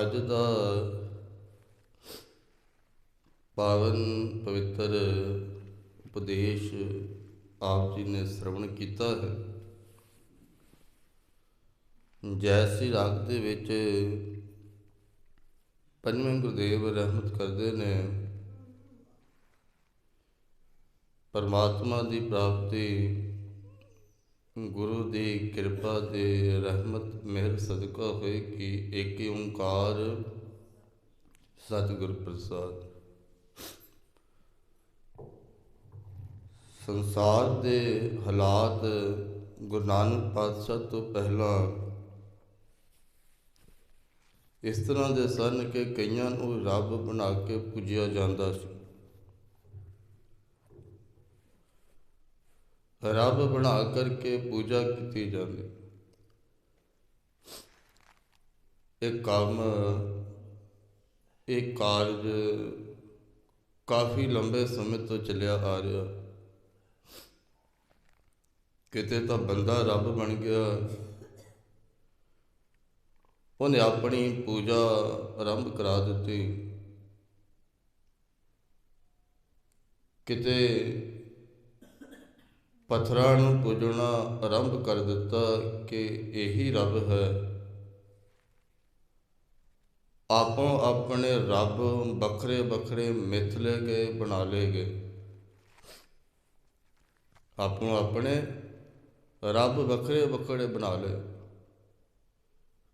ਅੱਜ ਦਾ ਪਾਵਨ ਪਵਿੱਤਰ ਉਪਦੇਸ਼ ਆਪ ਜੀ ਨੇ ਸ਼ਰਵਣ ਕੀਤਾ ਹੈ। ਜੈਸੀ ਰਾਗ ਦੇ ਵਿੱਚ ਪੰਜਵੇਂ ਗੁਰਦੇਵ ਰਹਿਮਤ ਕਰਦੇ ਨੇ। ਪਰਮਾਤਮਾ ਦੀ ਪ੍ਰਾਪਤੀ ਗੁਰੂ ਦੀ ਕਿਰਪਾ ਦੇ ਰਹਿਮਤ, ਮਿਹਰ, ਸਦਕਾ ਹੋਏ ਕਿ ਏਕ ਓੰਕਾਰ ਸਤਿਗੁਰ ਪ੍ਰਸਾਦ। ਸੰਸਾਰ ਦੇ ਹਾਲਾਤ ਗੁਰੂ ਨਾਨਕ ਪਾਤਸ਼ਾਹ ਤੋਂ ਪਹਿਲਾਂ ਇਸ ਤਰ੍ਹਾਂ ਦੇ ਸਨ ਕਿ ਕਈਆਂ ਨੂੰ ਰੱਬ ਬਣਾ ਕੇ ਪੂਜਿਆ ਜਾਂਦਾ ਸੀ। ਰੱਬ ਬਣਾ ਕਰਕੇ ਪੂਜਾ ਕੀਤੀ ਜਾਂਦੀ। ਇਹ ਕੰਮ, ਇਹ ਕਾਰਜ ਕਾਫੀ ਲੰਬੇ ਸਮੇਂ ਤੋਂ ਚੱਲਿਆ ਆ ਰਿਹਾ। ਕਿਤੇ ਤਾਂ ਬੰਦਾ ਰੱਬ ਬਣ ਗਿਆ, ਉਹਨੇ ਆਪਣੀ ਪੂਜਾ ਆਰੰਭ ਕਰਾ ਦਿੱਤੀ। ਕਿਤੇ ਪੱਥਰਾਂ ਨੂੰ ਪੂਜਣਾ ਆਰੰਭ ਕਰ ਦਿੱਤਾ ਕਿ ਇਹੀ ਰੱਬ ਹੈ। ਆਪੋ ਆਪਣੇ ਰੱਬ ਵੱਖਰੇ ਵੱਖਰੇ ਮਿਥ ਲਏ ਗਏ ਬਣਾ ਲਏ ਗਏ ਆਪੋ ਆਪਣੇ ਰੱਬ ਵੱਖਰੇ ਵੱਖਰੇ ਬਣਾ ਲਏ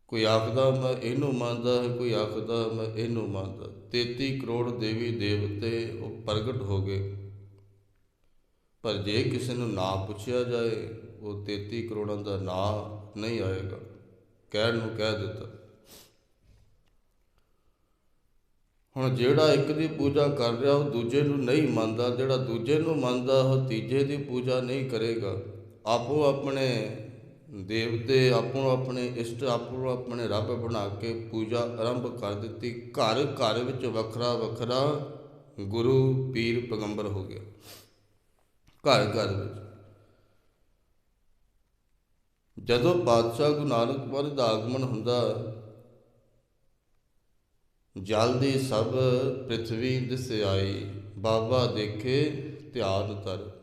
ਕੋਈ ਆਖਦਾ ਮੈਂ ਇਹਨੂੰ ਮੰਨਦਾ ਹੈ, ਕੋਈ ਆਖਦਾ ਮੈਂ ਇਹਨੂੰ ਮੰਨਦਾ। 33 ਕਰੋੜ ਦੇਵੀ ਦੇਵਤੇ ਉਹ ਪ੍ਰਗਟ ਹੋ ਗਏ। ਪਰ ਜੇ ਕਿਸੇ ਨੂੰ ਨਾ ਪੁੱਛਿਆ ਜਾਏ, ਉਹ 33 ਕਰੋੜਾਂ ਦਾ ਨਾਂ ਨਹੀਂ ਆਏਗਾ। ਕਹਿਣ ਨੂੰ ਕਹਿ ਦਿੱਤਾ। ਹੁਣ ਜਿਹੜਾ ਇੱਕ ਦੀ ਪੂਜਾ ਕਰ ਰਿਹਾ, ਉਹ ਦੂਜੇ ਨੂੰ ਨਹੀਂ ਮੰਨਦਾ। ਜਿਹੜਾ ਦੂਜੇ ਨੂੰ ਮੰਨਦਾ, ਉਹ ਤੀਜੇ ਦੀ ਪੂਜਾ ਨਹੀਂ ਕਰੇਗਾ। ਆਪੋ ਆਪਣੇ ਦੇਵਤੇ, ਆਪੋ ਆਪਣੇ ਇਸ਼ਟ, ਆਪੋ ਆਪਣੇ ਰੱਬ ਬਣਾ ਕੇ ਪੂਜਾ ਆਰੰਭ ਕਰ ਦਿੱਤੀ। ਘਰ ਘਰ ਵਿੱਚ ਵੱਖਰਾ ਵੱਖਰਾ ਗੁਰੂ, ਪੀਰ, ਪੈਗੰਬਰ ਹੋ ਗਿਆ। ਘਰ ਘਰ ਵਿੱਚ। ਜਦੋਂ ਪਾਤਸ਼ਾਹ ਗੁਰੂ ਨਾਨਕ ਮਹਾਰਾਜ ਦਾ ਆਗਮਨ ਹੁੰਦਾ, ਜਲ ਦੀ ਸਭ ਪ੍ਰithvi ਦਿਸ ਆਈ, ਬਾਬਾ ਦੇਖੇ ਧਿਆਨ ਤਰ।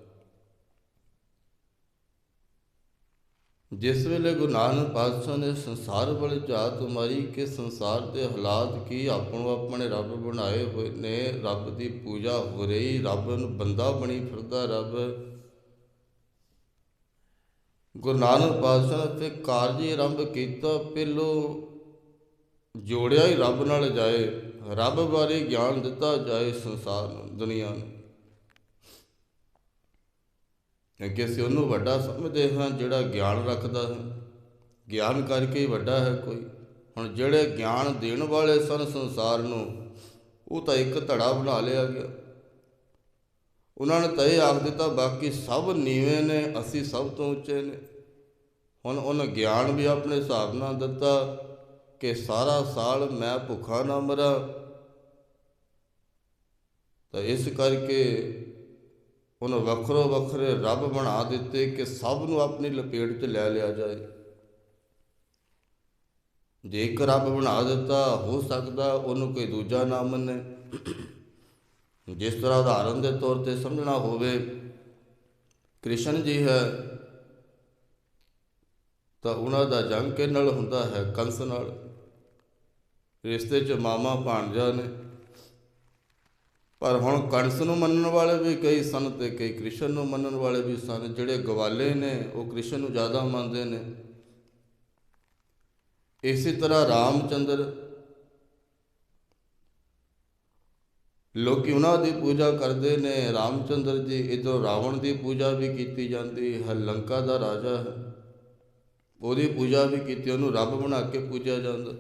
ਜਿਸ ਵੇਲੇ ਗੁਰੂ ਨਾਨਕ ਪਾਤਸ਼ਾਹ ਨੇ ਸੰਸਾਰ ਵੱਲ ਜਾਤ ਮਾਰੀ ਕਿ ਸੰਸਾਰ ਦੇ ਹਾਲਾਤ ਕੀ ਆਪਣੋ ਆਪਣੇ ਰੱਬ ਬਣਾਏ ਹੋਏ ਨੇ? ਰੱਬ ਦੀ ਪੂਜਾ ਹੋ ਰਹੀ, ਰੱਬ ਨੂੰ ਬੰਦਾ ਬਣੀ ਫਿਰਦਾ ਰੱਬ। ਗੁਰੂ ਨਾਨਕ ਪਾਤਸ਼ਾਹ ਨੇ ਤੇ ਕਾਰਜ ਹੀ ਆਰੰਭ ਕੀਤਾ, ਪਹਿਲੋ ਜੋੜਿਆ ਹੀ ਰੱਬ ਨਾਲ ਜਾਏ, ਰੱਬ ਬਾਰੇ ਗਿਆਨ ਦਿੱਤਾ ਜਾਏ ਸੰਸਾਰ ਨੂੰ, ਦੁਨੀਆ ਨੂੰ। ਕਿਉਂਕਿ ਅਸੀਂ ਉਹਨੂੰ ਵੱਡਾ ਸਮਝਦੇ ਹਾਂ, ਜਿਹੜਾ ਗਿਆਨ ਰੱਖਦਾ ਹੈ। ਗਿਆਨ ਕਰਕੇ ਹੀ ਵੱਡਾ ਹੈ ਕੋਈ। ਹੁਣ ਜਿਹੜੇ ਗਿਆਨ ਦੇਣ ਵਾਲੇ ਸਨ ਸੰਸਾਰ ਨੂੰ, ਉਹ ਤਾਂ ਇੱਕ ਧੜਾ ਬਣਾ ਲਿਆ ਗਿਆ। ਉਹਨਾਂ ਨੇ ਤਾਂ ਇਹ ਆਖ ਦਿੱਤਾ, ਬਾਕੀ ਸਭ ਨੀਵੇਂ ਨੇ, ਅਸੀਂ ਸਭ ਤੋਂ ਉੱਚੇ ਨੇ। ਹੁਣ ਉਹਨਾਂ ਗਿਆਨ ਵੀ ਆਪਣੇ ਹਿਸਾਬ ਨਾਲ ਦਿੱਤਾ ਕਿ ਸਾਰਾ ਸਾਲ ਮੈਂ ਭੁੱਖਾ ਨਾ ਮਰਾਂ। ਤਾਂ ਇਸ ਕਰਕੇ ਉਹਨੂੰ ਵੱਖਰੋ ਵੱਖਰੇ ਰੱਬ ਬਣਾ ਦਿੱਤੇ ਕਿ ਸਭ ਨੂੰ ਆਪਣੀ ਲਪੇਟ 'ਚ ਲੈ ਲਿਆ ਜਾਏ। ਜੇ ਇੱਕ ਰੱਬ ਬਣਾ ਦਿੱਤਾ, ਹੋ ਸਕਦਾ ਉਹਨੂੰ ਕੋਈ ਦੂਜਾ ਨਾ ਮੰਨੇ। ਜਿਸ ਤਰ੍ਹਾਂ ਉਦਾਹਰਨ ਦੇ ਤੌਰ ਤੇ ਸਮਝਣਾ ਹੋਵੇ, ਕ੍ਰਿਸ਼ਨ ਜੀ ਹੈ, ਤਾਂ ਉਹਨਾਂ ਦਾ ਜੰਗ ਕੇ ਨਾਲ ਹੁੰਦਾ ਹੈ? ਕੰਸ ਨਾਲ। ਰਿਸ਼ਤੇ 'ਚ ਮਾਮਾ ਭਾਣਜਾ ਨੇ। ਪਰ ਹੁਣ ਕੰਸ ਨੂੰ ਮੰਨਣ ਵਾਲੇ ਵੀ ਕਈ ਸਨ ਤੇ ਕਈ ਕ੍ਰਿਸ਼ਨ ਨੂੰ ਮੰਨਣ ਵਾਲੇ ਵੀ ਸਨ, ਜਿਹੜੇ ਗਵਾਲੇ ਨੇ, ਉਹ ਕ੍ਰਿਸ਼ਨ ਨੂੰ ਜ਼ਿਆਦਾ ਮੰਨਦੇ ਨੇ। ਇਸੇ ਤਰ੍ਹਾਂ ਰਾਮਚੰਦਰ ਲੋਕੀ ਉਹਨਾਂ ਦੀ ਪੂਜਾ ਕਰਦੇ ਨੇ, ਰਾਮਚੰਦਰ ਜੀ ਇਧਰ ਰਾਵਣ ਦੀ ਪੂਜਾ ਵੀ ਕੀਤੀ ਜਾਂਦੀ ਹੈ ਲੰਕਾ ਦਾ ਰਾਜਾ ਹੈ। ਉਹਦੀ ਪੂਜਾ ਵੀ ਕੀਤੀ, ਉਹਨੂੰ ਰੱਬ ਬਣਾ ਕੇ ਪੂਜਿਆ ਜਾਂਦਾ।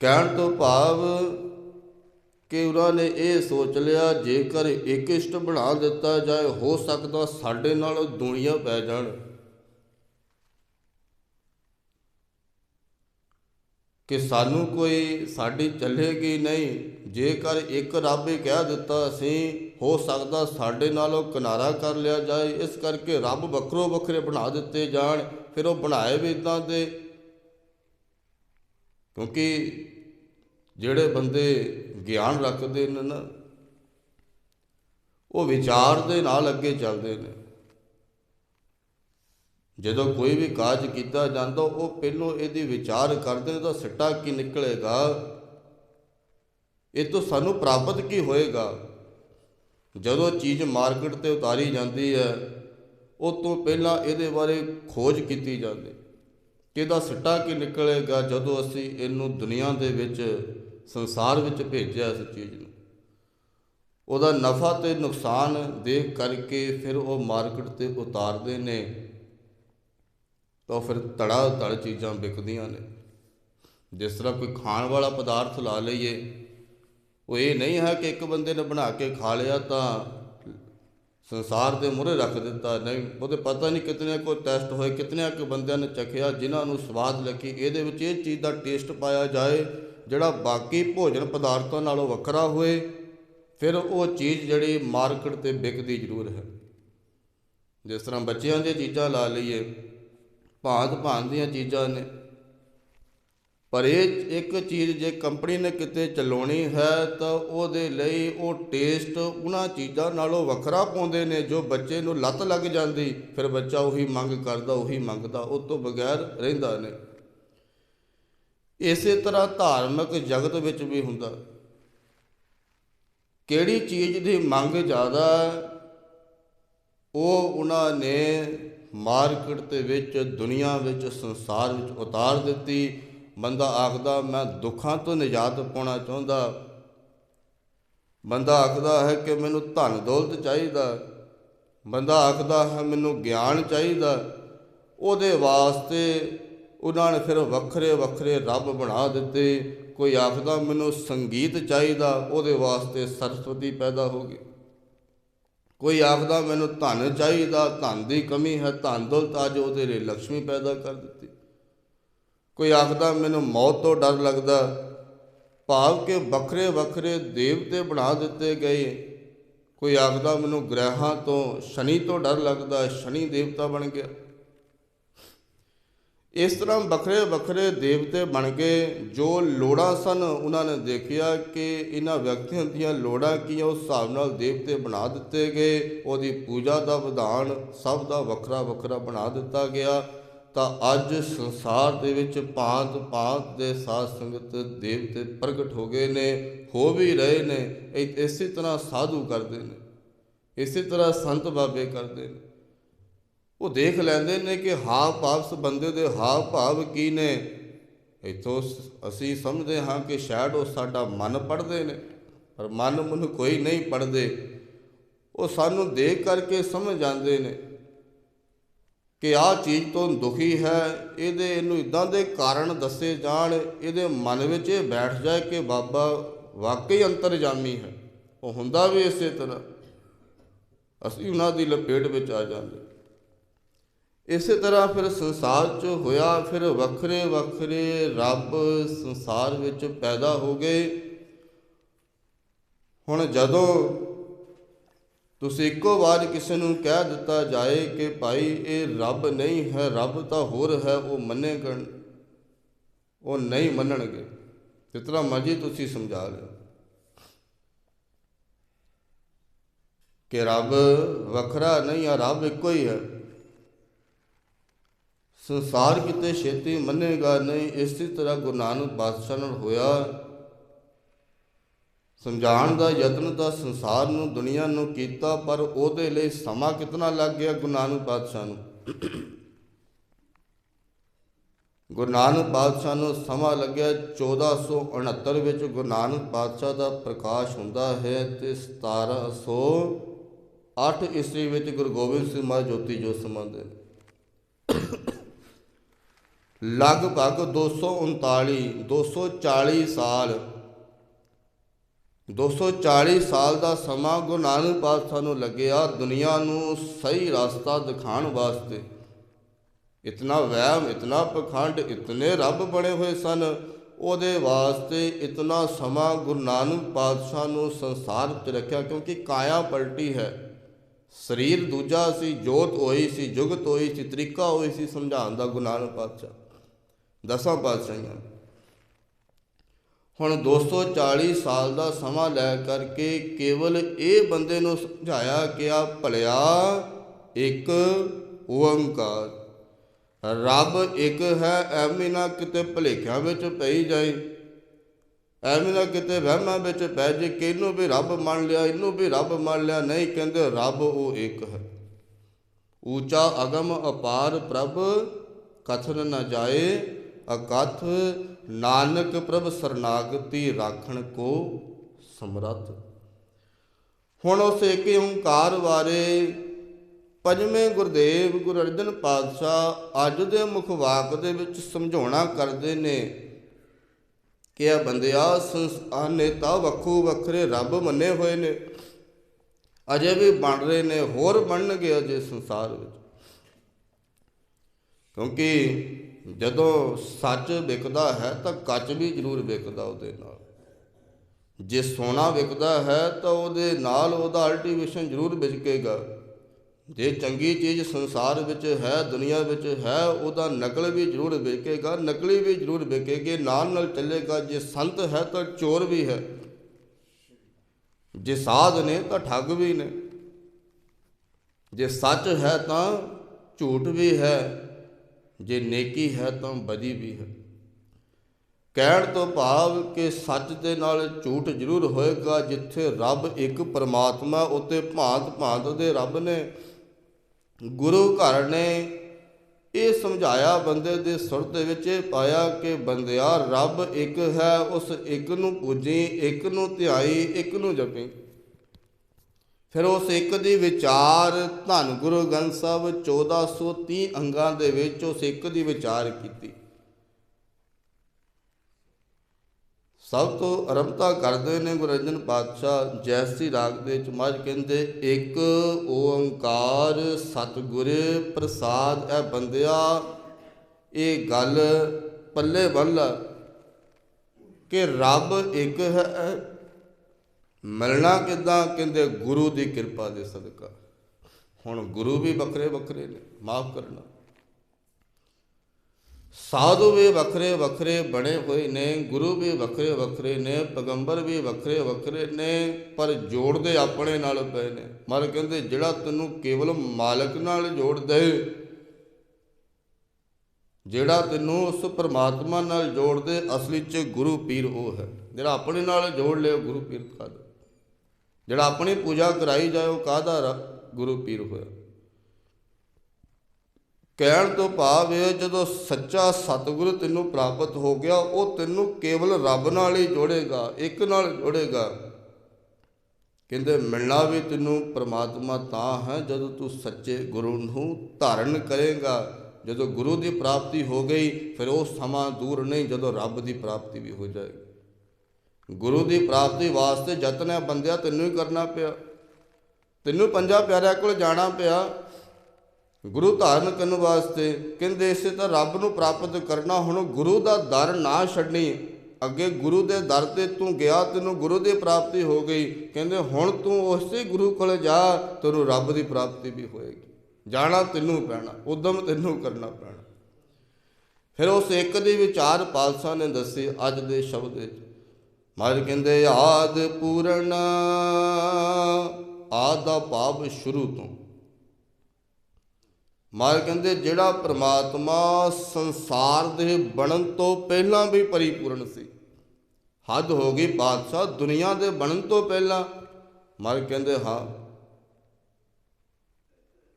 ਕਹਿਣ ਤੋਂ ਭਾਵ ਕਿ ਉਹਨਾਂ ਨੇ ਇਹ ਸੋਚ ਲਿਆ, ਜੇਕਰ ਇੱਕ ਇਸ਼ਟ ਬਣਾ ਦਿੱਤਾ ਜਾਏ, ਹੋ ਸਕਦਾ ਸਾਡੇ ਨਾਲ ਦੁਨੀਆ ਪੈ ਜਾਣ। ਕਿ ਸਾਨੂੰ ਕੋਈ ਸਾਡੀ ਚੱਲੇਗੀ ਨਹੀਂ, ਜੇਕਰ ਇੱਕ ਰੱਬ ਹੀ ਕਹਿ ਦਿੱਤਾ ਅਸੀਂ ਹੋ ਸਕਦਾ ਸਾਡੇ ਨਾਲੋਂ ਕਿਨਾਰਾ ਕਰ ਲਿਆ ਜਾਏ। ਇਸ ਕਰਕੇ ਰੱਬ ਵੱਖਰੋ ਵੱਖਰੇ ਬਣਾ ਦਿੱਤੇ ਜਾਣ, ਫਿਰ ਉਹ ਬਣਾਏ ਵੀ ਇਦਾਂ ਦੇ। ਕਿਉਂਕਿ ਜਿਹੜੇ ਬੰਦੇ ਗਿਆਨ ਰੱਖਦੇ ਨੇ ਨਾ। ਉਹ ਵਿਚਾਰ ਦੇ ਨਾਲ ਅੱਗੇ ਚੱਲਦੇ ਨੇ। ਜਦੋਂ ਕੋਈ ਵੀ ਕਾਜ ਕੀਤਾ ਜਾਂਦਾ, ਉਹ ਪਹਿਲੋਂ ਇਹਦੀ ਵਿਚਾਰ ਕਰਦੇ ਨੇ ਤਾਂ ਸਿੱਟਾ ਕੀ ਨਿਕਲੇਗਾ? ਇਹ ਤੋਂ ਸਾਨੂੰ ਪ੍ਰਾਪਤ ਕੀ ਹੋਏਗਾ? ਜਦੋਂ ਚੀਜ਼ ਮਾਰਕੀਟ ਤੇ ਉਤਾਰੀ ਜਾਂਦੀ ਹੈ, ਉਹ ਤੋਂ ਪਹਿਲਾਂ ਇਹਦੇ ਬਾਰੇ ਖੋਜ ਕੀਤੀ ਜਾਂਦੀ। ਕਿ ਇਹਦਾ ਸਿੱਟਾ ਕੀ ਨਿਕਲੇਗਾ ਜਦੋਂ ਅਸੀਂ ਇਹਨੂੰ ਦੁਨੀਆ ਦੇ ਵਿੱਚ ਸੰਸਾਰ ਵਿੱਚ ਭੇਜਿਆ ਇਸ ਚੀਜ਼ ਨੂੰ। ਉਹਦਾ ਨਫਾ ਤੇ ਨੁਕਸਾਨ ਦੇਖ ਕਰਕੇ ਫਿਰ ਉਹ ਮਾਰਕੀਟ ਤੇ ਉਤਾਰਦੇ ਨੇ। ਤਾਂ ਫਿਰ ਤੜਾ ਤੜ ਚੀਜ਼ਾਂ ਵਿਕਦੀਆਂ ਨੇ। ਜਿਸ ਤਰ੍ਹਾਂ ਕੋਈ ਖਾਣ ਵਾਲਾ ਪਦਾਰਥ ਲਾ ਲਈਏ, ਉਹ ਇਹ ਨਹੀਂ ਹੈ ਕਿ ਇੱਕ ਬੰਦੇ ਨੇ ਬਣਾ ਕੇ ਖਾ ਲਿਆ ਤਾਂ ਸੰਸਾਰ ਦੇ ਮੂਹਰੇ ਰੱਖ ਦਿੱਤਾ। ਨਹੀਂ, ਉਹਦੇ ਪਤਾ ਨਹੀਂ ਕਿਤਨੇ ਕੋ ਟੈਸਟ ਹੋਏ ਕਿਤਨੇ ਕੁ ਬੰਦਿਆਂ ਨੇ ਚਖਿਆ ਜਿਨ੍ਹਾਂ ਨੂੰ ਸਵਾਦ ਲੱਗੀ। ਇਹਦੇ ਵਿੱਚ ਇਹ ਚੀਜ਼ ਦਾ ਟੇਸਟ ਪਾਇਆ ਜਾਏ ਜਿਹੜਾ ਬਾਕੀ ਭੋਜਨ ਪਦਾਰਥਾਂ ਨਾਲੋਂ ਵੱਖਰਾ ਹੋਏ, ਫਿਰ ਉਹ ਚੀਜ਼ ਜਿਹੜੀ ਮਾਰਕੀਟ ਤੇ ਵਿਕਦੀ ਜ਼ਰੂਰ ਹੈ। ਜਿਸ ਤਰ੍ਹਾਂ ਬੱਚਿਆਂ ਦੀਆਂ ਚੀਜ਼ਾਂ ਲਾ ਲਈਏ ਭਾਂਤ ਭਾਂਤ ਦੀਆਂ ਚੀਜ਼ਾਂ ਨੇ। ਪਰ ਇਹ ਇੱਕ ਚੀਜ਼ ਜੇ ਕੰਪਨੀ ਨੇ ਕਿਤੇ ਚਲਾਉਣੀ ਹੈ, ਤਾਂ ਉਹਦੇ ਲਈ ਉਹ ਟੇਸਟ ਉਹਨਾਂ ਚੀਜ਼ਾਂ ਨਾਲੋਂ ਵੱਖਰਾ ਪਾਉਂਦੇ ਨੇ, ਜੋ ਬੱਚੇ ਨੂੰ ਲੱਤ ਲੱਗ ਜਾਂਦੀ, ਫਿਰ ਬੱਚਾ ਉਹੀ ਮੰਗ ਕਰਦਾ, ਉਹੀ ਮੰਗਦਾ, ਉਹ ਤੋਂ ਬਗੈਰ ਰਹਿੰਦਾ ਨਹੀਂ। ਇਸੇ ਤਰ੍ਹਾਂ ਧਾਰਮਿਕ ਜਗਤ ਵਿੱਚ ਵੀ ਹੁੰਦਾ। ਕਿਹੜੀ ਚੀਜ਼ ਦੀ ਮੰਗ ਜ਼ਿਆਦਾ, ਉਹ ਉਹਨਾਂ ਨੇ ਮਾਰਕੀਟ ਦੇ ਵਿੱਚ, ਦੁਨੀਆ ਵਿੱਚ, ਸੰਸਾਰ ਵਿੱਚ ਉਤਾਰ ਦਿੱਤੀ। ਬੰਦਾ ਆਖਦਾ, ਮੈਂ ਦੁੱਖਾਂ ਤੋਂ ਨਿਜਾਤ ਪਾਉਣਾ ਚਾਹੁੰਦਾ। ਬੰਦਾ ਆਖਦਾ ਹੈ ਕਿ ਮੈਨੂੰ ਧਨ ਦੌਲਤ ਚਾਹੀਦਾ। ਬੰਦਾ ਆਖਦਾ ਹੈ, ਮੈਨੂੰ ਗਿਆਨ ਚਾਹੀਦਾ। ਉਹਦੇ ਵਾਸਤੇ ਉਹਨਾਂ ਨੇ ਫਿਰ ਵੱਖਰੇ ਵੱਖਰੇ ਰੱਬ ਬਣਾ ਦਿੱਤੇ। ਕੋਈ ਆਖਦਾ, ਮੈਨੂੰ ਸੰਗੀਤ ਚਾਹੀਦਾ, ਉਹਦੇ ਵਾਸਤੇ ਸਰਸਵਤੀ ਪੈਦਾ ਹੋ ਗਈ। ਕੋਈ ਆਖਦਾ, ਮੈਨੂੰ ਧਨ ਚਾਹੀਦਾ, ਧਨ ਦੀ ਕਮੀ ਹੈ, ਧਨ ਦੌਲਤ ਅੱਜ ਉਹਦੇ ਲਈ ਲక్ష్ਮੀ ਪੈਦਾ ਕਰ ਦਿੱਤੀ। ਕੋਈ ਆਖਦਾ, ਮੈਨੂੰ ਮੌਤ ਤੋਂ ਡਰ ਲੱਗਦਾ। ਭਾਵ ਕਿ ਵੱਖਰੇ ਵੱਖਰੇ ਦੇਵਤੇ ਬਣਾ ਦਿੱਤੇ ਗਏ। ਕੋਈ ਆਖਦਾ, ਮੈਨੂੰ ਗ੍ਰਹਿਾਂ ਤੋਂ, ਸ਼ਨੀ ਤੋਂ ਡਰ ਲੱਗਦਾ, ਸ਼ਨੀ ਦੇਵਤਾ ਬਣ ਗਿਆ। ਇਸ ਤਰ੍ਹਾਂ ਵੱਖਰੇ ਵੱਖਰੇ ਦੇਵਤੇ ਬਣ ਗਏ ਜੋ ਲੋੜਾਂ ਸਨ, ਉਹਨਾਂ ਨੇ ਦੇਖਿਆ ਕਿ ਇਹਨਾਂ ਵਿਅਕਤੀਆਂ ਦੀਆਂ ਲੋੜਾਂ ਕੀ ਉਸ ਹਿਸਾਬ ਨਾਲ ਦੇਵਤੇ ਬਣਾ ਦਿੱਤੇ ਗਏ। ਉਹਦੀ ਪੂਜਾ ਦਾ ਵਿਧਾਨ ਸਭ ਦਾ ਵੱਖਰਾ ਵੱਖਰਾ ਬਣਾ ਦਿੱਤਾ ਗਿਆ। ਤਾਂ ਅੱਜ ਸੰਸਾਰ ਦੇ ਵਿੱਚ ਭਾਂਤ ਭਾਂਤ ਦੇ ਸਾਧ ਸੰਗਤ ਦੇਵਤੇ ਪ੍ਰਗਟ ਹੋ ਗਏ ਨੇ, ਹੋ ਵੀ ਰਹੇ ਨੇ, ਇ- ਇਸੇ ਤਰ੍ਹਾਂ ਸਾਧੂ ਕਰਦੇ ਨੇ, ਇਸੇ ਤਰ੍ਹਾਂ ਸੰਤ ਬਾਬੇ ਕਰਦੇ ਨੇ। ਉਹ ਦੇਖ ਲੈਂਦੇ ਨੇ ਕਿ ਹਾਵ ਭਾਵ ਉਸ ਬੰਦੇ ਦੇ ਹਾਵ ਭਾਵ ਕੀ ਨੇ। ਇਥੋਂ ਅਸੀਂ ਸਮਝਦੇ ਹਾਂ ਕਿ ਸ਼ਾਇਦ ਉਹ ਸਾਡਾ ਮਨ ਪੜਦੇ ਨੇ, ਪਰ ਮਨ ਮਨ ਕੋਈ ਨਹੀਂ ਪੜਦੇ ਉਹ ਸਾਨੂੰ ਦੇਖ ਕਰਕੇ ਸਮਝ ਜਾਂਦੇ ਨੇ ਕਿ ਆਹ ਚੀਜ਼ ਤੋਂ ਦੁਖੀ ਹੈ, ਇਹਦੇ ਇਹਨੂੰ ਇਦਾਂ ਦੇ ਕਾਰਨ ਦੱਸੇ ਜਾਣ, ਇਹਦੇ ਮਨ ਵਿੱਚ ਇਹ ਬੈਠ ਜਾਏ ਕਿ ਬਾਬਾ ਵਾਕਈ ਅੰਤਰਜਾਮੀ ਹੈ। ਉਹ ਹੁੰਦਾ ਵੀ ਇਸੇ ਤਰ੍ਹਾਂ। ਅਸੀਂ ਉਹਨਾਂ ਦੀ ਲਪੇਟ ਵਿੱਚ ਆ ਜਾਂਦੇ। ਇਸੇ ਤਰ੍ਹਾਂ ਫਿਰ ਸੰਸਾਰ 'ਚ ਹੋਇਆ, ਫਿਰ ਵੱਖਰੇ ਵੱਖਰੇ ਰੱਬ ਸੰਸਾਰ ਵਿੱਚ ਪੈਦਾ ਹੋ ਗਏ। ਹੁਣ ਜਦੋਂ ਤੁਸੀਂ ਇੱਕੋ ਵਾਰ ਕਿਸੇ ਨੂੰ ਕਹਿ ਦਿੱਤਾ ਜਾਏ ਕਿ ਭਾਈ ਇਹ ਰੱਬ ਨਹੀਂ ਹੈ, ਰੱਬ ਤਾਂ ਹੋਰ ਹੈ, ਉਹ ਮੰਨੇਗਣ ਉਹ ਨਹੀਂ ਮੰਨਣਗੇ। ਜਿਤਨਾ ਮਰਜ਼ੀ ਤੁਸੀਂ ਸਮਝਾ ਲਿਓ ਕਿ ਰੱਬ ਵੱਖਰਾ ਨਹੀਂ ਆ, ਰੱਬ ਇੱਕੋ ਹੀ ਹੈ। ਸੰਸਾਰ ਕਿਤੇ ਛੇਤੀ ਮੰਨੇਗਾ ਨਹੀਂ, ਇਸੇ ਤਰ੍ਹਾਂ ਗੁਰੂ ਨਾਨਕ ਪਾਤਸ਼ਾਹ ਨਾਲ ਹੋਇਆ। ਸਮਝਾਉਣ ਦਾ ਯਤਨ ਤਾਂ ਸੰਸਾਰ ਨੂੰ, ਦੁਨੀਆ ਨੂੰ ਕੀਤਾ, ਪਰ ਉਹਦੇ ਲਈ ਸਮਾਂ ਕਿਤਨਾ ਲੱਗ ਗਿਆ ਗੁਰੂ ਨਾਨਕ ਪਾਤਸ਼ਾਹ ਨੂੰ? ਗੁਰੂ ਨਾਨਕ ਪਾਤਸ਼ਾਹ ਨੂੰ ਸਮਾਂ ਲੱਗਿਆ 1469 ਵਿੱਚ। ਗੁਰੂ ਨਾਨਕ ਪਾਤਸ਼ਾਹ ਦਾ ਪ੍ਰਕਾਸ਼ ਹੁੰਦਾ ਹੈ ਤੇ 1708 ਈਸਵੀ ਵਿੱਚ ਗੁਰੂ ਗੋਬਿੰਦ ਸਿੰਘ ਮਹਾਰਾਜ ਜੋਤੀ ਜੋਤ ਸਮਾਉਂਦੇ ਨੇ ਲਗਭਗ 239 240 ਸਾਲ 240 ਸਾਲ ਦਾ ਸਮਾਂ ਗੁਰੂ ਨਾਨਕ ਪਾਤਸ਼ਾਹ ਨੂੰ ਲੱਗਿਆ ਦੁਨੀਆ ਨੂੰ ਸਹੀ ਰਸਤਾ ਦਿਖਾਉਣ ਵਾਸਤੇ। ਇਤਨਾ ਵਹਿਮ, ਇਤਨਾ ਪਖੰਡ, ਇਤਨੇ ਰੱਬ ਬਣੇ ਹੋਏ ਸਨ, ਉਹਦੇ ਵਾਸਤੇ ਇਤਨਾ ਸਮਾਂ ਗੁਰੂ ਨਾਨਕ ਪਾਤਸ਼ਾਹ ਨੂੰ ਸੰਸਾਰ ਵਿੱਚ ਰੱਖਿਆ ਕਿਉਂਕਿ ਕਾਇਆ ਪਲਟੀ ਹੈ। ਸਰੀਰ ਦੂਜਾ ਸੀ, ਜੋਤ ਹੋਈ ਸੀ, ਜੁਗਤ ਹੋਈ ਸੀ, ਤਰੀਕਾ ਹੋਈ ਸੀ ਸਮਝਾਉਣ ਦਾ ਗੁਰੂ ਨਾਨਕ ਪਾਤਸ਼ਾਹ। ਦਸਾਂ ਪਾਤਸ਼ਾਹੀਆਂ ਹੁਣ 240 ਸਾਲ ਦਾ ਸਮਾਂ ਲੈ ਕਰਕੇ ਕੇਵਲ ਇਹ ਬੰਦੇ ਨੂੰ ਸਮਝਾਇਆ ਗਿਆ ਭਲਿਆ ਇੱਕ ਓੰਕਾਰ, ਰੱਬ ਇੱਕ ਹੈ, ਐਵੇਂ ਨਾ ਕਿਤੇ ਭਲੇਖਿਆਂ ਵਿੱਚ ਪਈ ਜਾਏ, ਐਵੇਂ ਨਾ ਕਿਤੇ ਵਹਿਮਾਂ ਵਿੱਚ ਪੈ ਜੇ ਕਿ ਇਹਨੂੰ ਵੀ ਰੱਬ ਮੰਨ ਲਿਆ, ਇਹਨੂੰ ਵੀ ਰੱਬ ਮੰਨ ਲਿਆ, ਨਹੀਂ ਕਹਿੰਦੇ ਰੱਬ ਉਹ ਇੱਕ ਹੈ। ਊਚਾ ਅਗਮ ਅਪਾਰ ਪ੍ਰਭ ਕਥਨ ਨਾ ਜਾਏ ਅਕਥ ਨਾਨਕ ਪ੍ਰਭ ਸਰਨਾਗਤੀ ਰਾਖਣ ਕੋ ਸਮਰੱਥ। ਹੁਣ ਉਸ ਏਕੇ ਓੰਕਾਰ ਬਾਰੇ ਪੰਜਵੇਂ ਗੁਰਦੇਵ ਗੁਰੂ ਅਰਜਨ ਪਾਤਸ਼ਾਹ ਅੱਜ ਦੇ ਮੁਖ ਵਾਕ ਦੇ ਵਿੱਚ ਸਮਝਾਉਣਾ ਕਰਦੇ ਨੇ ਕਿ ਇਹ ਬੰਦਿਆ ਸੰਸਾਰ ਨੇ ਤਾਂ ਵੱਖੋ ਵੱਖਰੇ ਰੱਬ ਮੰਨੇ ਹੋਏ ਨੇ, ਅਜੇ ਵੀ ਬਣ ਰਹੇ ਨੇ, ਹੋਰ ਬਣਨਗੇ ਅਜੇ ਸੰਸਾਰ ਵਿੱਚ। ਕਿਉਂਕਿ ਜਦੋਂ ਸੱਚ ਵਿਕਦਾ ਹੈ ਤਾਂ ਕੱਚ ਵੀ ਜ਼ਰੂਰ ਵਿਕਦਾ ਉਹਦੇ ਨਾਲ। ਜੇ ਸੋਨਾ ਵਿਕਦਾ ਹੈ ਤਾਂ ਉਹਦੇ ਨਾਲ ਉਹਦਾ ਅਲਟੀਵੇਸ਼ਨ ਜ਼ਰੂਰ ਵਿਕੇਗਾ ਜੇ ਚੰਗੀ ਚੀਜ਼ ਸੰਸਾਰ ਵਿੱਚ ਹੈ, ਦੁਨੀਆ ਵਿੱਚ ਹੈ, ਉਹਦਾ ਨਕਲ ਵੀ ਜ਼ਰੂਰ ਵਿਕੇਗਾ, ਨਕਲੀ ਵੀ ਜ਼ਰੂਰ ਵਿਕੇਗੇ, ਨਾਲ ਨਾਲ ਚੱਲੇਗਾ। ਜੇ ਸੰਤ ਹੈ ਤਾਂ ਚੋਰ ਵੀ ਹੈ। ਜੇ ਸਾਧ ਨੇ ਤਾਂ ਠੱਗ ਵੀ ਨੇ। ਜੇ ਸੱਚ ਹੈ ਤਾਂ ਝੂਠ ਵੀ ਹੈ। ਜੇ ਨੇਕੀ ਹੈ ਤਾਂ ਬਦੀ ਵੀ ਹੈ। ਕਹਿਣ ਤੋਂ ਭਾਵ ਕਿ ਸੱਚ ਦੇ ਨਾਲ ਝੂਠ ਜ਼ਰੂਰ ਹੋਏਗਾ, ਜਿੱਥੇ ਰੱਬ ਇੱਕ ਪਰਮਾਤਮਾ ਉਤੇ ਭਾਂਤ ਭਾਂਤ ਦੇ ਰੱਬ ਨੇ ਗੁਰੂ ਘਰ ਨੇ ਇਹ ਸਮਝਾਇਆ, ਬੰਦੇ ਦੇ ਸੁਰ ਦੇ ਵਿੱਚ ਇਹ ਪਾਇਆ ਕਿ ਬੰਦਿਆ, ਰੱਬ ਇੱਕ ਹੈ, ਉਸ ਇੱਕ ਨੂੰ ਪੂਜੀ, ਇੱਕ ਨੂੰ ਧਿਆਈ, ਇੱਕ ਨੂੰ ਜਪੀ। ਫਿਰ ਉਸ ਇੱਕ ਦੀ ਵਿਚਾਰ, ਧੰਨ ਗੁਰੂ ਗ੍ਰੰਥ ਸਾਹਿਬ 1430 ਅੰਗਾਂ ਦੇ ਵਿੱਚ ਉਸ ਇੱਕ ਦੀ ਵਿਚਾਰ ਕੀਤੀ। ਸਭ ਤੋਂ ਅਰੰਭਤਾ ਕਰਦੇ ਨੇ ਗੁਰੂ ਅਰਜਨ ਪਾਤਸ਼ਾਹ, ਜੈਸੀ ਰਾਗ ਦੇ ਵਿੱਚ ਮੱਝ ਕਹਿੰਦੇ, ਇੱਕ ਓੰਕਾਰ ਸਤਿਗੁਰ ਪ੍ਰਸਾਦ ਇਹ ਬੰਦਿਆ, ਇਹ ਗੱਲ ਪੱਲੇ ਵੱਲ ਕਿ ਰੱਬ ਇੱਕ ਹੈ ਮਿਲਣਾ ਕਿਦਾਂ? ਕਹਿੰਦੇ ਗੁਰੂ ਦੀ ਕਿਰਪਾ ਦੇ ਸਦਕਾ। ਹੁਣ ਗੁਰੂ ਵੀ ਵੱਖਰੇ ਵੱਖਰੇ ਨੇ, ਮਾਫ ਕਰਨਾ। ਸਾਧੂ ਵੀ ਵੱਖਰੇ ਵੱਖਰੇ ਬਣੇ ਹੋਏ ਨੇ, ਗੁਰੂ ਵੀ ਵੱਖਰੇ ਵੱਖਰੇ ਨੇ, ਪੈਗੰਬਰ ਵੀ ਵੱਖਰੇ ਵੱਖਰੇ ਨੇ, ਪਰ ਜੋੜਦੇ ਆਪਣੇ ਨਾਲ ਪਏ ਨੇ। ਮਰ ਕਹਿੰਦੇ, ਜਿਹੜਾ ਤੈਨੂੰ ਕੇਵਲ ਮਾਲਕ ਨਾਲ ਜੋੜ ਦੇ ਜਿਹੜਾ ਤੈਨੂੰ ਉਸ ਪਰਮਾਤਮਾ ਨਾਲ ਜੋੜਦੇ ਅਸਲੀ 'ਚ ਗੁਰੂ ਪੀਰ ਉਹ ਹੈ। ਜਿਹੜਾ ਆਪਣੇ ਨਾਲ ਜੋੜ ਲਿਆ, ਗੁਰੂ ਪੀਰ ਕਾਹਦਾ ਜਿਹੜਾ ਆਪਣੀ ਪੂਜਾ ਕਰਾਈ ਜਾਏ ਉਹ ਕਾਹਦਾ ਗੁਰੂ ਪੀਰ ਹੋਇਆ? ਕਹਿਣ ਤੋਂ ਭਾਵ ਇਹ ਜਦੋਂ ਸੱਚਾ ਸਤਿਗੁਰੂ ਤੈਨੂੰ ਪ੍ਰਾਪਤ ਹੋ ਗਿਆ, ਉਹ ਤੈਨੂੰ ਕੇਵਲ ਰੱਬ ਨਾਲ ਹੀ ਜੋੜੇਗਾ, ਇੱਕ ਨਾਲ ਜੋੜੇਗਾ। ਕਹਿੰਦੇ, ਮਿਲਣਾ ਵੀ ਤੈਨੂੰ ਪ੍ਰਮਾਤਮਾ ਤਾਂ ਹੈ, ਜਦੋਂ ਤੂੰ ਸੱਚੇ ਗੁਰੂ ਨੂੰ ਧਾਰਨ ਕਰੇਗਾ। ਜਦੋਂ ਗੁਰੂ ਦੀ ਪ੍ਰਾਪਤੀ ਹੋ ਗਈ, ਫਿਰ ਉਹ ਸਮਾਂ ਦੂਰ ਨਹੀਂ, ਜਦੋਂ ਰੱਬ ਦੀ ਪ੍ਰਾਪਤੀ ਵੀ ਹੋ ਜਾਏਗੀ। ਗੁਰੂ ਦੀ ਪ੍ਰਾਪਤੀ ਵਾਸਤੇ ਯਤਨ ਹੈ ਬੰਦਿਆ ਤੈਨੂੰ ਹੀ ਕਰਨਾ ਪਿਆ। ਤੈਨੂੰ ਪੰਜਾਂ ਪਿਆਰਿਆਂ ਕੋਲ ਜਾਣਾ ਪਿਆ। ਗੁਰੂ ਧਾਰਨ ਕਰਨ ਵਾਸਤੇ ਕਹਿੰਦੇ ਇਸੇ ਤਾਂ ਰੱਬ ਨੂੰ ਪ੍ਰਾਪਤ ਕਰਨਾ, ਹੁਣ ਗੁਰੂ ਦਾ ਦਰ ਨਾ ਛੱਡਣੀ। ਅੱਗੇ ਗੁਰੂ ਦੇ ਦਰ ਤੇ ਤੂੰ ਗਿਆ, ਤੈਨੂੰ ਗੁਰੂ ਦੀ ਪ੍ਰਾਪਤੀ ਹੋ ਗਈ। ਕਹਿੰਦੇ, ਹੁਣ ਤੂੰ ਉਸੇ ਗੁਰੂ ਕੋਲ ਜਾ, ਤੈਨੂੰ ਰੱਬ ਦੀ ਪ੍ਰਾਪਤੀ ਵੀ ਹੋਏਗੀ। ਜਾਣਾ ਤੈਨੂੰ ਪੈਣਾ, ਉਦਮ ਤੈਨੂੰ ਕਰਨਾ ਪੈਣਾ। ਫਿਰ ਉਸ ਇੱਕ ਦੀ ਵਿਚਾਰ ਪਾਲਸਾ ਨੇ ਦੱਸੀ, ਅੱਜ ਦੇ ਸ਼ਬਦ ਵਿੱਚ। ਮਰ ਕਹਿੰਦੇ ਆਦ ਪੂਰਨ, ਆਦ ਦਾ ਭਾਵ ਸ਼ੁਰੂ ਤੋਂ। ਮਰ ਕਹਿੰਦੇ ਜਿਹੜਾ ਪ੍ਰਮਾਤਮਾ ਸੰਸਾਰ ਦੇ ਬਣਨ ਤੋਂ ਪਹਿਲਾਂ ਵੀ ਪਰਿਪੂਰਨ ਸੀ। ਹੱਦ ਹੋ ਗਈ ਬਾਦਸ਼ਾਹ ਦੁਨੀਆ ਦੇ ਬਣਨ ਤੋਂ ਪਹਿਲਾਂ। ਮਰ ਕਹਿੰਦੇ ਹਾਂ।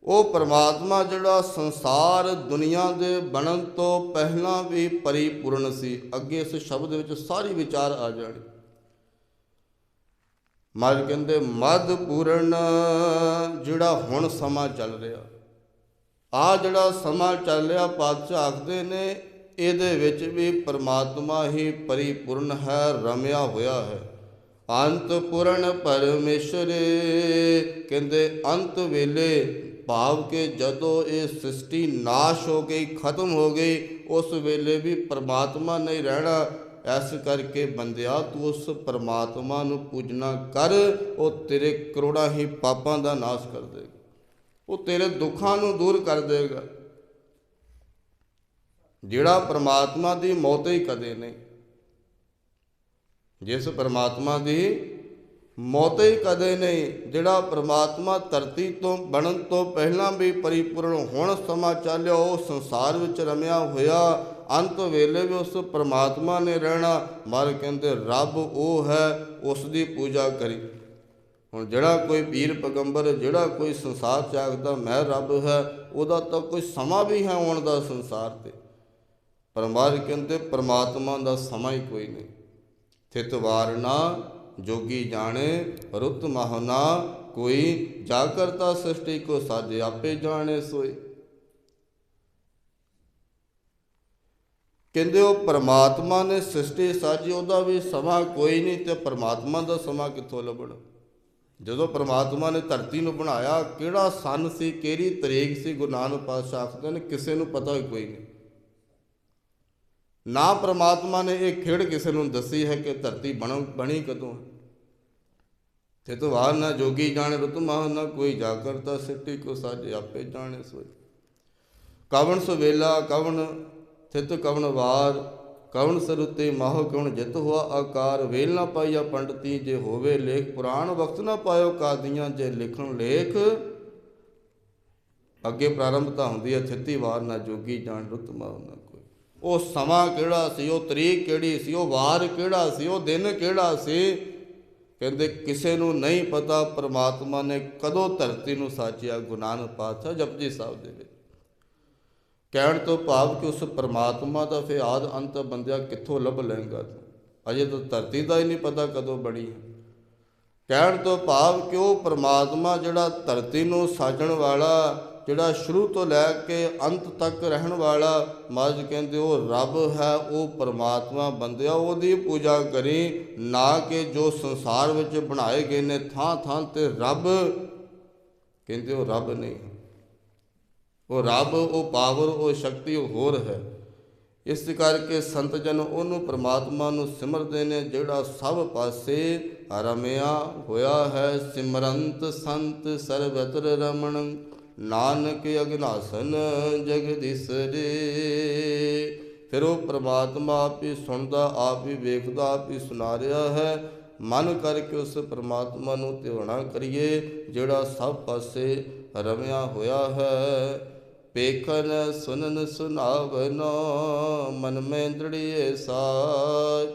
ਉਹ ਪਰਮਾਤਮਾ ਜਿਹੜਾ ਸੰਸਾਰ ਦੁਨੀਆ ਦੇ ਬਣਨ ਤੋਂ ਪਹਿਲਾਂ ਵੀ ਪਰਿਪੂਰਨ ਸੀ। ਅੱਗੇ ਇਸ ਸ਼ਬਦ ਵਿੱਚ ਸਾਰੀ ਵਿਚਾਰ ਆ ਜਾਣੀ। ਮਹਾਰਾਜ ਕਹਿੰਦੇ ਮਦ ਪੂਰਨ ਜਿਹੜਾ ਹੁਣ ਸਮਾਂ ਚੱਲ ਰਿਹਾ। ਆ ਜਿਹੜਾ ਸਮਾਂ ਚੱਲ ਰਿਹਾ, ਪਾਤਸ਼ਾਹ ਆਖਦੇ ਨੇ, ਇਹਦੇ ਵਿੱਚ ਵੀ ਪਰਮਾਤਮਾ ਹੀ ਪਰਿਪੂਰਨ ਹੈ, ਰਮਿਆ ਹੋਇਆ ਹੈ। ਅੰਤ ਪੂਰਨ ਪਰਮੇਸ਼ਰ, ਕਹਿੰਦੇ, ਅੰਤ ਵੇਲੇ ਭਾਵ ਕਿ ਜਦੋਂ ਇਹ ਸ੍ਰਿਸ਼ਟੀ ਨਾਸ਼ ਹੋ ਗਈ, ਖਤਮ ਹੋ ਗਈ, ਉਸ ਵੇਲੇ ਵੀ ਪਰਮਾਤਮਾ ਨਹੀਂ ਰਹਿਣਾ। ਐਸ ਕਰਕੇ ਬੰਦਿਆ, ਤੂੰ ਉਸ ਪਰਮਾਤਮਾ ਨੂੰ ਪੂਜਣਾ ਕਰ, ਉਹ ਤੇਰੇ ਕਰੋੜਾਂ ਹੀ ਪਾਪਾਂ ਦਾ ਨਾਸ਼ ਕਰ ਦੇਗਾ ਉਹ ਤੇਰੇ ਦੁੱਖਾਂ ਨੂੰ ਦੂਰ ਕਰ ਦੇਗਾ ਜਿਹੜਾ ਪਰਮਾਤਮਾ ਦੀ ਮੌਤ ਹੀ ਕਦੇ ਨਹੀਂ, ਜਿਸ ਪਰਮਾਤਮਾ ਦੀ ਮੌਤ ਹੀ ਕਦੇ ਨਹੀਂ, ਜਿਹੜਾ ਪਰਮਾਤਮਾ ਧਰਤੀ ਤੋਂ ਬਣਨ ਤੋਂ ਪਹਿਲਾਂ ਵੀ ਪਰਿਪੂਰਨ ਹੁਣ ਸਮਾਂ ਚੱਲਿਆ, ਉਹ ਸੰਸਾਰ ਵਿੱਚ ਰਮਿਆ ਹੋਇਆ। ਅੰਤ ਵੇਲੇ ਵੀ ਉਸ ਪਰਮਾਤਮਾ ਨੇ ਰਹਿਣਾ। ਮਰ ਕਹਿੰਦੇ, ਰੱਬ ਉਹ ਹੈ, ਉਸ ਦੀ ਪੂਜਾ ਕਰੀ। ਹੁਣ ਜਿਹੜਾ ਕੋਈ ਪੀਰ ਪੈਗੰਬਰ, ਜਿਹੜਾ ਕੋਈ ਸੰਸਾਰ ਚਾਗਦਾ ਆਖਦਾ, ਮੈਂ ਰੱਬ ਹੈ, ਉਹਦਾ ਤਾਂ ਕੋਈ ਸਮਾਂ ਵੀ ਹੈ ਆਉਣ ਦਾ ਸੰਸਾਰ ਤੇ। ਪਰਮਾਰ ਕਹਿੰਦੇ, ਪਰਮਾਤਮਾ ਦਾ ਸਮਾਂ ਹੀ ਕੋਈ ਨਹੀਂ। ਥਿਤ ਵਾਰਨਾ ਜੋਗੀ ਜਾਣੇ, ਰੁੱਤ ਮਹਨਾ ਕੋਈ ਜਾ ਕਰਤਾ ਸ੍ਰਿਸ਼ਟੀ ਕੋ ਸਾਜੇ, ਆਪੇ ਜਾਣੇ ਸੋਏ। ਕਹਿੰਦੇ ਉਹ ਪਰਮਾਤਮਾ ਨੇ ਸ੍ਰਿਸ਼ਟੀ ਸਾਜੀ, ਉਹਦਾ ਵੀ ਸਮਾਂ ਕੋਈ ਨਹੀਂ ਤੇ ਪਰਮਾਤਮਾ ਦਾ ਸਮਾਂ ਕਿੱਥੋਂ ਲੱਭਣਾ? ਜਦੋਂ ਪਰਮਾਤਮਾ ਨੇ ਧਰਤੀ ਨੂੰ ਬਣਾਇਆ, ਕਿਹੜਾ ਸਨ ਸੀ, ਕਿਹੜੀ ਤਰੀਕ ਸੀ, ਗੁਰੂ ਨਾਨਕ ਪਾਤਸ਼ਾਹ ਆਖਦੇ ਨੇ, ਕਿਸੇ ਨੂੰ ਪਤਾ ਕੋਈ ਨਹੀਂ। ਨਾ ਪ੍ਰਮਾਤਮਾ ਨੇ ਇਹ ਖੇਡ ਕਿਸੇ ਨੂੰ ਦੱਸੀ ਹੈ ਕਿ ਧਰਤੀ ਬਣ, ਬਣੀ ਕਦੋਂ ਤੇ ਵਾਰ ਨਾ ਜੋਗੀ ਜਾਣੇ ਰਤਮਾ ਨਾ ਕੋਈ ਜਾ ਕਰਤਾ ਸਿੱਟੀ ਕੋ ਸਾਜੇ ਆਪੇ ਜਾਣੇ ਸੋਈ ਕਵਣ ਸੁਵੇਲਾ, ਕਵਣ ਥਿਤ ਕਵਣ ਵਾਰ, ਕਵਣ ਸਰੁਤੇ ਮਾਹ ਕਵਣ ਜਿਤ ਹੋਆ ਆਕਾਰ। ਵੇਲ ਨਾ ਪਾਈਆ ਪੰਡਤੀ ਜੇ ਹੋਵੇ ਲੇਖ, ਪੁਰਾਣ ਵਕਤ ਨਾ ਪਾਇਓ ਕਾਦੀਆਂ ਜੇ ਲਿਖਣ ਲੇਖ। ਅੱਗੇ ਪ੍ਰਾਰੰਭਤਾ ਹੁੰਦੀ ਹੈ, ਥਿਤੀ ਵਾਰ ਨਾ ਜੋਗੀ ਜਾਣ ਰੁੱਤ ਮਾਹ ਨਾ ਉਹ ਸਮਾਂ ਕਿਹੜਾ ਸੀ, ਉਹ ਤਰੀਕ ਕਿਹੜੀ ਸੀ, ਉਹ ਵਾਰ ਕਿਹੜਾ ਸੀ, ਉਹ ਦਿਨ ਕਿਹੜਾ ਸੀ? ਕਹਿੰਦੇ ਕਿਸੇ ਨੂੰ ਨਹੀਂ ਪਤਾ, ਪ੍ਰਮਾਤਮਾ ਨੇ ਕਦੋਂ ਧਰਤੀ ਨੂੰ ਸਾਜਿਆ ਗੁਰੂ ਨਾਨਕ ਪਾਤਸ਼ਾਹ ਜਪਜੀ ਸਾਹਿਬ ਦੇ ਵਿੱਚ। ਕਹਿਣ ਤੋਂ ਭਾਵ ਕਿ ਉਸ ਪ੍ਰਮਾਤਮਾ ਦਾ ਫੇ ਆਦ ਅੰਤ ਬੰਦਿਆ ਕਿੱਥੋਂ ਲੱਭ ਲੈਂਗਾ ਅਜੇ ਤਾਂ ਧਰਤੀ ਦਾ ਹੀ ਨਹੀਂ ਪਤਾ ਕਦੋਂ ਬਣੀ ਕਹਿਣ ਤੋਂ ਭਾਵ ਕਿ ਉਹ ਪ੍ਰਮਾਤਮਾ ਜਿਹੜਾ ਧਰਤੀ ਨੂੰ ਸਾਜਣ ਵਾਲਾ ਜਿਹੜਾ ਸ਼ੁਰੂ ਤੋਂ ਲੈ ਕੇ ਅੰਤ ਤੱਕ ਰਹਿਣ ਵਾਲਾ ਮਹਾਰਾਜ ਕਹਿੰਦੇ ਉਹ ਰੱਬ ਹੈ, ਉਹ ਪਰਮਾਤਮਾ ਬੰਦਿਆ ਉਹਦੀ ਪੂਜਾ ਕਰੀ, ਨਾ ਕਿ ਜੋ ਸੰਸਾਰ ਵਿੱਚ ਬਣਾਏ ਗਏ ਨੇ ਥਾਂ ਥਾਂ ਤੇ ਰੱਬ। ਕਹਿੰਦੇ ਉਹ ਰੱਬ ਨਹੀਂ। ਉਹ ਰੱਬ, ਉਹ ਪਾਵਰ, ਉਹ ਸ਼ਕਤੀ ਉਹ ਹੋਰ ਹੈ। ਇਸ ਕਰਕੇ ਸੰਤ ਜਨ ਉਹਨੂੰ ਪ੍ਰਮਾਤਮਾ ਨੂੰ ਸਿਮਰਦੇ ਨੇ, ਜਿਹੜਾ ਸਭ ਪਾਸੇ ਰਮਿਆ ਹੋਇਆ ਹੈ। ਸਿਮਰੰਤ ਸੰਤ ਸਰਬਤਰ ਰਮਣ ਨਾਨਕ ਅਗਨਾਸਨ ਜਗਦੀਸਰੇ ਫਿਰ ਉਹ ਪ੍ਰਮਾਤਮਾ ਆਪ ਹੀ ਸੁਣਦਾ, ਆਪ ਹੀ ਵੇਖਦਾ, ਆਪ ਹੀ ਸੁਣਾ ਰਿਹਾ ਹੈ। ਮਨ ਕਰਕੇ ਉਸ ਪ੍ਰਮਾਤਮਾ ਨੂੰ ਧਿਆਣਾ ਕਰੀਏ, ਜਿਹੜਾ ਸਭ ਪਾਸੇ ਰਮਿਆ ਹੋਇਆ ਹੈ। ਪੇਖਨ ਸੁਨਨ ਸੁਨਾਵਨ, ਮਨ ਮੈਂ ਦ੍ਰਿੜੀਏ ਸਾਜ।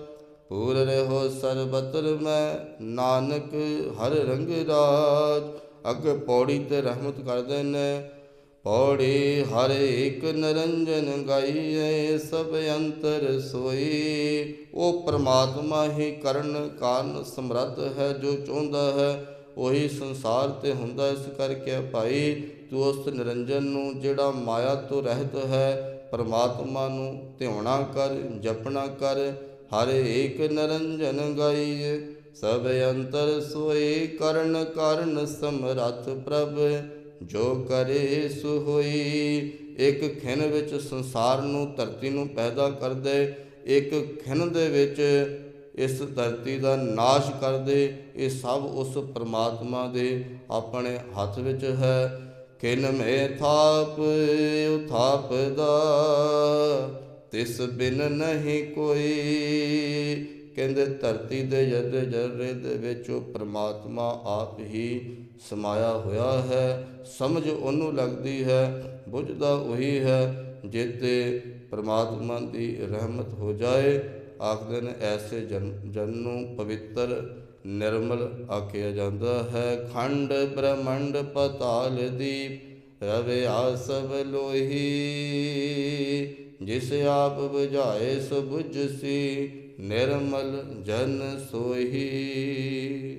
ਪੂਰ ਰਹੋ ਸਰਬਤਰ ਮੈਂ, ਨਾਨਕ ਹਰ ਰੰਗ ਰਾਜ। ਅੱਗੇ ਪੌੜੀ ਤੇ ਰਹਿਮਤ ਕਰਦੇ ਨੇ। ਪੌੜੀ ਹਰ ਇੱਕ ਨਰੰਜਨ ਗਾਈਏ, ਸਭ ਅੰਤਰ ਸੋਈ। ਉਹ ਪ੍ਰਮਾਤਮਾ ਹੀ ਕਰਨ ਕਾਰਨ ਸਮਰੱਥ ਹੈ, ਜੋ ਚਾਹੁੰਦਾ ਹੈ, ਉਹੀ ਸੰਸਾਰ ਤੇ ਹੁੰਦਾ ਇਸ ਕਰਕੇ ਭਾਈ, ਤੂੰ ਉਸ ਨਿਰੰਜਨ ਨੂੰ, ਜਿਹੜਾ ਮਾਇਆ ਤੋਂ ਰਹਿਤ ਹੈ, ਪਰਮਾਤਮਾ ਨੂੰ ਧਿਆਉਣਾ ਕਰ, ਜਪਣਾ ਕਰ। ਹਰ ਏਕ ਨਿਰੰਜਨ ਗਾਈਏ ਸਭ ਅੰਤਰ ਸੋਈ ਕਰਨ ਕਾਰਨ ਸਮਰੱਥ ਪ੍ਰਭ, ਜੋ ਕਰੇ ਸੋ ਹੋਈ। ਇੱਕ ਖਿਨ ਵਿੱਚ ਸੰਸਾਰ ਨੂੰ ਧਰਤੀ ਨੂੰ ਪੈਦਾ ਕਰਦੇ, ਇੱਕ ਖਿਨ ਦੇ ਵਿੱਚ ਇਸ ਧਰਤੀ ਦਾ ਨਾਸ਼ ਕਰਦੇ, ਇਹ ਸਭ ਉਸ ਪ੍ਰਮਾਤਮਾ ਦੇ ਆਪਣੇ ਹੱਥ ਵਿੱਚ ਹੈ। ਕਿਨ ਮੇ ਥਾਪ ਉਥਾਪਦਾ ਤਿਸ ਬਿਨ ਨਹੀਂ ਕੋਈ। ਕਹਿੰਦੇ ਧਰਤੀ ਦੇ ਜਰੇ ਜਰਰੇ ਦੇ ਵਿੱਚ ਉਹ ਪ੍ਰਮਾਤਮਾ ਆਪ ਹੀ ਸਮਾਇਆ ਹੋਇਆ ਹੈ, ਸਮਝ ਉਹਨੂੰ ਲੱਗਦੀ ਹੈ ਬੁੱਝਦਾ ਉਹੀ ਹੈ, ਜਿੱਤੇ ਪ੍ਰਮਾਤਮਾ ਦੀ ਰਹਿਮਤ ਹੋ ਜਾਏ, ਆਖਦੇ ਨੇ ਐਸੇ ਜਨ ਜਨ ਨੂੰ ਪਵਿੱਤਰ ਨਿਰਮਲ ਆਖਿਆ ਜਾਂਦਾ ਹੈ, ਖੰਡ ਬ੍ਰਹਮੰਡ ਪਤਾਲ ਦੀਪ ਰਵੇ ਆਸਵ ਲੋਹੀ, ਜਿਸ ਆਪ 부ਝਾਏ ਸੋ 부ਝਸੀ ਨਿਰਮਲ ਜਨ ਸੋਹੀ।